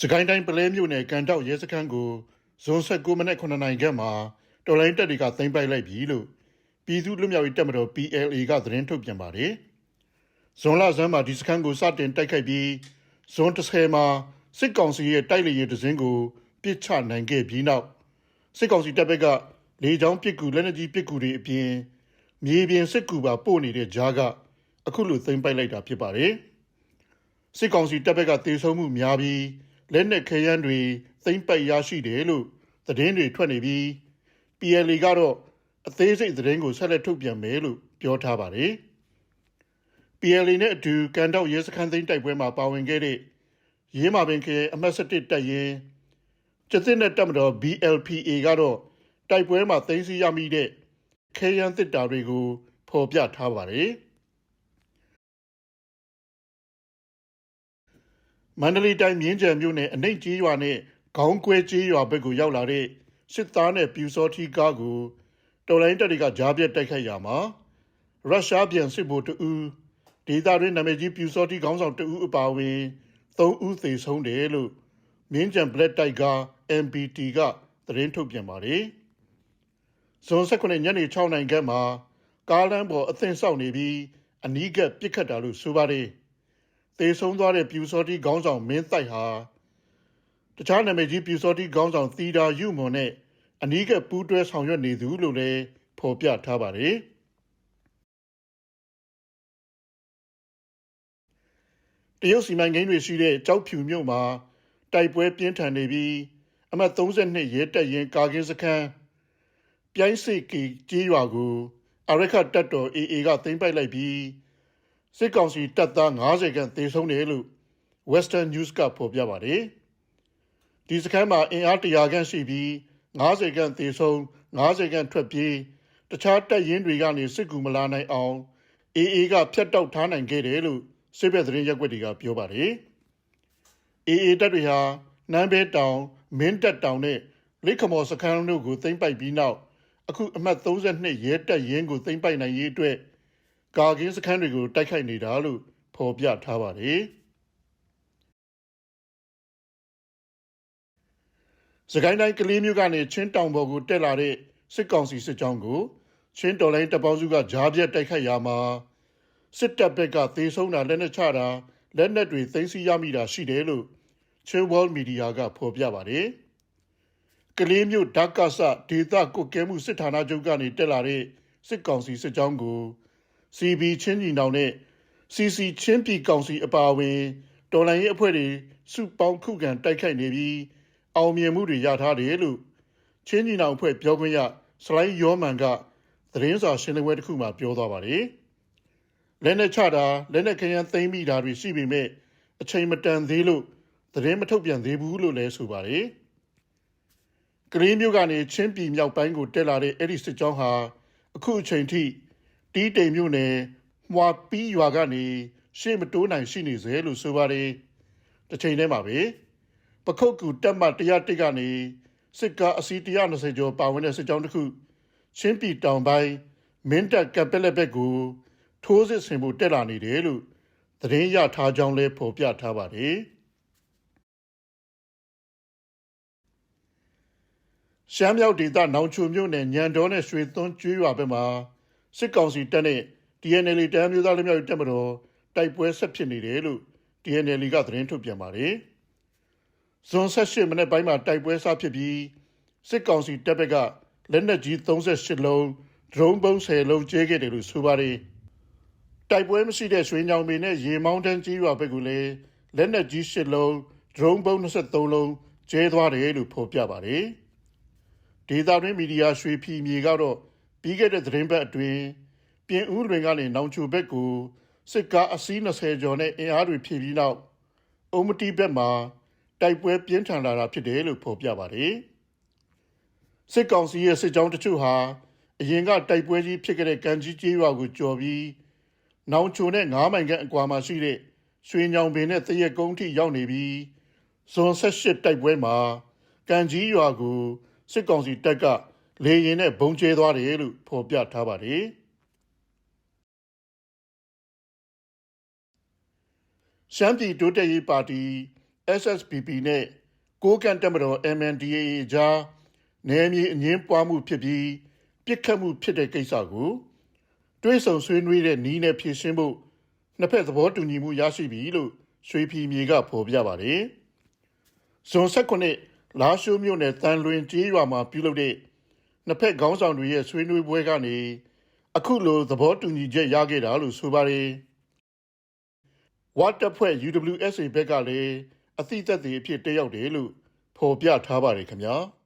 စကိုင်းတိုင်းပလဲမြို့နယ်ကန်တောက်ရဲစခန်းကိုဇွန်19မိနစ်9နာရီခန့်မှာတော်လိုင်းတပ်တွေကသိမ်းပိုက်လိုက်ပြီလို့ပြည်သူ့လူမျိုးရေးတပ်မတော် PLA ကသတင်းထုတ်ပြန်ပါတယ်။ဇွန်လဆန်းမှာဒီစခန်းကိုစတင်တိုက်ခိုက်ပြီးဇွန်10မှာစစ်ကောင်စီရဲ့တိုက်လေယာဉ်တစ်စင်းကိုပစ်ချနိုင်ခဲ့ပြီးနောက်စစ်ကောင်စီတပ်ဘက်ကလေကြောင်းပစ်ကူလက်နက်ကြီးပစ်ကူတွေအပြင်မြေပြင်စစ်ကူပါပို့နေတဲ့ကြားကအခုလိုသိမ်းပိုက်လိုက်တာဖြစ်ပါတယ်။စစ်ကောင်စီတပ်ဘက်ကတေဆုံးမှုများပြီး လက်နက်ခဲယမ်းတွေသိမ်းပိုက်ရရှိတယ်လို့သတင်းတွေထွက်နေပြီး PLA ကတော့အသေးစိတ်သတင်းကိုဆက်လက်ထုတ်ပြန်မယ်လို့ပြောထားပါတယ်။ PLA နဲ့အတူကန်တောက်ရဲစခန်းသိမ်းတိုက်ပွဲမှာပါဝင်ခဲ့တဲ့ရေးမာပင်ခရိုင်အမှတ်7တပ်ရင်းကျသစ်နဲ့တပ်မတော် BLPA ကတော့တိုက်ပွဲမှာသိမ်းဆည်းရမိတဲ့ခဲယမ်းတစ်တာတွေကိုဖော်ပြထားပါတယ်။ မန္တလေးတိုင်းမြင်းကြံမြို့နယ်အနှိတ်ကြီးရွာနဲ့ခေါင်းကွဲကြီးရွာဘက်ကိုရောက်လာတဲ့စစ်သားနဲ့ပြူစောထီကားကိုတော်လိုင်းတပ်တွေကကြားပြတ်တိုက်ခိုက်ရမှာရုရှားပြန်စစ်ဗိုလ်တအူးဒေသတွင်းနာမည်ကြီးပြူစောထီခေါင်းဆောင်တအူးအပါအဝင်၃ဦးသေဆုံးတယ်လို့မြင်းကြံဘလက်တိုက်က MPT ကသတင်းထုတ်ပြန်ပါတယ်။ဇွန်19ညနေ6နာရီခန့်မှာကားလမ်းပေါ်အသင်ဆောက်နေပြီးအနီးကပ်ပစ်ခတ်တာလို့ဆိုပါတယ်။ သေဆုံးသွားတဲ့ပြူစောတိခေါင်းဆောင်မင်းတိုက်ဟာတခြားနာမည်ကြီးပြူစောတိခေါင်းဆောင်သီတာယူမွန်နဲ့အနီးကပ်ပူးတွဲဆောင်ရွက်နေသူလို့လည်းဖော်ပြထားပါတယ်။တရုတ်စီမံကိန်းတွေရှိတဲ့ကြောက်ဖြူမြို့မှာတိုက်ပွဲပြင်းထန်နေပြီးအမှတ်32ရဲတပ်ရင်ကာကင်းစခန်းပြိုင်းစိတ်ကီကြေးရွာကိုအရခတ်တပ်တော် AA ကသိမ်းပိုက်လိုက်ပြီး စစ်ကောင်စီတပ်သား90ခန့်သေဆုံးတယ်လို့ Western News ကဖော်ပြပါတယ်။ဒီစခန်းမှာအင်အား100ခန့်ရှိပြီး90ခန့်သေဆုံး90ခန့်ထွက်ပြေးတခြားတပ်ရင်းတွေကနေစစ်ကူမလာနိုင်အောင် AA ကဖျက်တောက်ထားနိုင်ခဲ့တယ်လို့စစ်ဘက်သတင်းရက်ွက်တွေကပြောပါတယ်။ AA တပ်တွေဟာနန်းဘဲတောင်မင်းတက်တောင်နဲ့လိခမော်စခန်းတို့ကိုသိမ်းပိုက်ပြီးနောက်အခုအမှတ်32ရဲတပ်ရင်းကိုသိမ်းပိုက်နိုင်ရေးအတွက် ကာကင်းစခန်းတွေကိုတိုက်ခိုက်နေတာလို့ဖော်ပြထားပါတယ်။စကိုင်းတိုင်းကလေးမျိုးကနေချင်းတောင်ပေါ်ကိုတက်လာတဲ့စစ်ကောင်စီစစ်ကြောင်းကိုချင်းတော်လိုင်းတပ်ပေါင်းစုကဂျားပြက်တိုက်ခိုက်ရာမှာစစ်တပ်ဘက်ကသေဆုံးတာလက်နက်ချတာလက်နက်တွေသိမ်းဆည်းရမိတာရှိတယ်လို့ချင်းဝေါ်မီဒီယာကဖော်ပြပါတယ်။ကလေးမျိုးဓာတ်ကဆဒေသကုတ်ကဲမှုစစ်ဌာနချုပ်ကနေတက်လာတဲ့စစ်ကောင်စီစစ်ကြောင်းကို CB ချင်းညီနောင်နဲ့ CC ချင်းပြည်ကောင်စီအပါအဝင်တော်လိုင်းရေးအဖွဲ့တွေစုပေါင်းခုခံတိုက်ခိုက်နေပြီးအောင်မြင်မှုတွေရထားတယ်လို့ချင်းညီနောင်အဖွဲ့ပြောခွင့်ရစလိုင်းယောမန်ကသတင်းစာရှင်းလင်းပွဲတစ်ခုမှာပြောသွားပါတယ်။လက်နဲ့ချတာလက်နဲ့ခရမ်းသိမ်းမိတာတွေရှိပေမဲ့အချိန်မတန်သေးလို့သတင်းမထုတ်ပြန်သေးဘူးလို့လည်းဆိုပါတယ်။ကလေးမျိုးကနေချင်းပြည်မြောက်ပိုင်းကိုတက်လာတဲ့အဲ့ဒီစစ်ကြောင်းဟာအခုအချိန်ထိ တီးတိမ်မြို့နယ်မွာပီးရွာကနေရှေ့မတိုးနိုင်ရှိနေစေလို့ဆိုပါတယ်။တစ်ချိန်တည်းမှာပဲပခုတ်ကူတက်မှ101ကနေစစ်ကားအစီး120ကျော်ပါဝင်တဲ့စစ်ကြောင်းတစ်ခုချင်းပြည်တောင်ပိုင်းမင်းတပ်ကပက်လက်ဘက်ကိုထိုးစစ်ဆင်ဖို့တက်လာနေတယ်လို့သတင်းရထားကြောင်းလည်းဖော်ပြထားပါတယ်ရှမ်းမြောက်ဒေသနောင်ချိုမြို့နယ်ညံတော်နဲ့ရွှေသွန်းကျွေးရွာဘက်မှာ စစ်ကောင်စီတပ်နဲ့ DNL တမ်းမျိုးသားလူမျိုးတပ်မတော်တိုက်ပွဲဆက်ဖြစ်နေတယ်လို့ DNL ကသတင်းထုတ်ပြန်ပါတယ်။ဇွန်18မိနစ်ပိုင်းမှာတိုက်ပွဲစဖြစ်ပြီးစစ်ကောင်စီတပ်ဘက်ကလက်နက်ကြီး38လုံးဒရုန်းပုံး10လုံးကျဲခဲ့တယ်လို့ဆိုပါတယ်တိုက်ပွဲမရှိတဲ့ရွှေညောင်ပင်နဲ့ရေမောင်းတန်းကြီးရွာဘက်ကလည်းလက်နက်ကြီး10လုံးဒရုန်းပုံး23လုံးကျဲသွားတယ်လို့ဖော်ပြပါတယ်ဒေတာတွင်းမီဒီယာရွှေဖြီမြေကတော့ ပြီးခဲ့တဲ့သတင်းပတ်အတွင်းပြင်ဦးလွင်ကနေနောင်ချိုဘက်ကိုစစ်ကားအစီး20ကျော်နဲ့အင်အားတွေဖြည့်ပြီးနောက်အုံမတီဘက်မှာတိုက်ပွဲပြင်းထန်လာတာဖြစ်တယ်လို့ဖော်ပြပါတယ်။စစ်ကောင်စီရဲ့စစ်ကြောင်းတချို့ဟာအရင်ကတိုက်ပွဲကြီးဖြစ်ခဲ့တဲ့ကန်ကြီးကျေးရွာကိုကျော်ပြီးနောင်ချိုနဲ့9မိုင်ခန့်အကွာမှာရှိတဲ့ရွှေညောင်ပင်နဲ့တရက်ကုန်းထိရောက်နေပြီးဇွန်18တိုက်ပွဲမှာကန်ကြီးရွာကိုစစ်ကောင်စီတပ်က လေရင်နဲ့ဘုံကျဲသွားတယ်လို့ဖော်ပြထားပါတယ်။ရှမ်းပြည်တိုးတက်ရေးပါတီ SSPP နဲ့ကိုးကန်တက်မတော် MNDAA ကြားနယ်မြေအငင်းပွားမှုဖြစ်ပြီးပြစ်ခတ်မှုဖြစ်တဲ့ကိစ္စကိုတွဲဆုံဆွေးနွေးတဲ့နီးနဲ့ဖြည့်ရှင်းဖို့နှစ်ဖက်သဘောတူညီမှုရရှိပြီလို့ရွှေဖီမြေကဖော်ပြပါတယ်။ဇွန်16လာရှိုးမြို့နယ်တန်လွင်ကျေးရွာမှာပြုလုပ်တဲ့ နှစ်ဖက်ခေါင်းဆောင်တွေရဲ့ဆွေးနွေးပွဲကနေအခုလိုသဘောတူညီချက်ရခဲ့တာလို့ဆိုပါတယ်။ဝတ်တပ်ဖွဲ့ UWSA ဘက်ကလည်းအသိသက်သေအဖြစ်တက်ရောက်တယ်လို့ဖော်ပြထားပါတယ်ခင်ဗျာ။